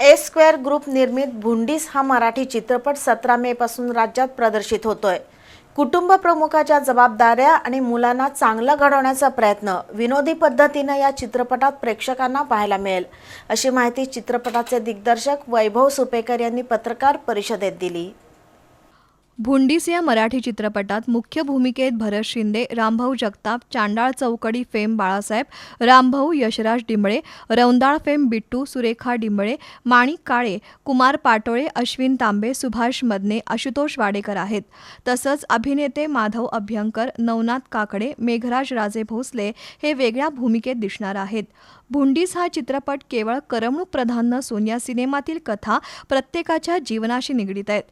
ए square group निर्मित भुंडीस हा मराठी चित्रपट सतरा मे पासून राज्यात प्रदर्शित होतोय. कुटुंब प्रमुखाच्या जबाबदाऱ्या आणि मुलांना चांगलं घडवण्याचा प्रयत्न विनोदी पद्धतीनं या चित्रपटात प्रेक्षकांना पाहायला मिळेल अशी माहिती चित्रपटाचे दिग्दर्शक वैभव सुपेकर यांनी पत्रकार परिषदेत दिली. भुंडीस या मराठी चित्रपटात मुख्य भूमिकेत भरत शिंदे रामभाऊ जगताप चांडाळ चौकडी फेम बाळासाहेब रामभाऊ यशराज डिंबळे रौंदाळ फेम बिट्टू सुरेखा डिंबळे माणिक काळे कुमार पाटोळे अश्विन तांबे सुभाष मदने आशुतोष वाडेकर आहेत. तसंच अभिनेते माधव अभ्यंकर नवनाथ काकडे मेघराज राजे भोसले हे वेगळ्या भूमिकेत दिसणार आहेत. भुंडीस हा चित्रपट केवळ करमणूक प्रधान नसून या सिनेमातील कथा प्रत्येकाच्या जीवनाशी निगडीत आहेत.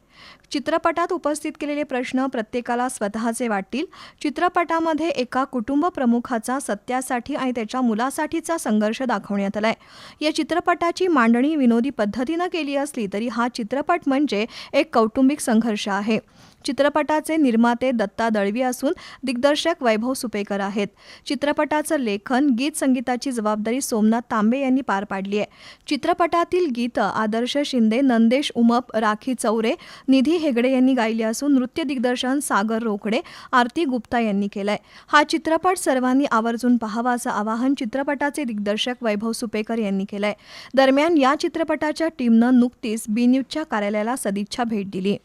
चित्रपटात उपस्थित केलेले प्रश्न प्रत्येकाला स्वतःचे वाटतील. चित्रपटामध्ये एका कुटुंब प्रमुखाचा सत्यासाठी आणि त्याच्या मुलासाठीचा संघर्ष दाखवण्यात आलाय. या चित्रपटाची मांडणी विनोदी पद्धतीनं केली असली तरी हा चित्रपट म्हणजे एक कौटुंबिक संघर्ष आहे. चित्रपटाचे निर्माते दत्ता दळवी असून दिग्दर्शक वैभव सुपेकर आहेत. चित्रपटाचं लेखन गीत संगीताची जबाबदारी सोमनाथ तांबे यांनी पार पाडली आहे. चित्रपटातील गीतं आदर्श शिंदे नंदेश उमप राखी चौरे निधी हेगडे यांनी गायली असून नृत्य दिग्दर्शन सागर रोकडे आरती गुप्ता यांनी केलंय. हा चित्रपट सर्वांनी आवर्जून पाहावा असं आवाहन चित्रपटाचे दिग्दर्शक वैभव सुपेकर यांनी केलंय. दरम्यान या चित्रपटाच्या टीमनं नुकतीच बी न्यूजच्या कार्यालयाला सदिच्छा भेट दिली.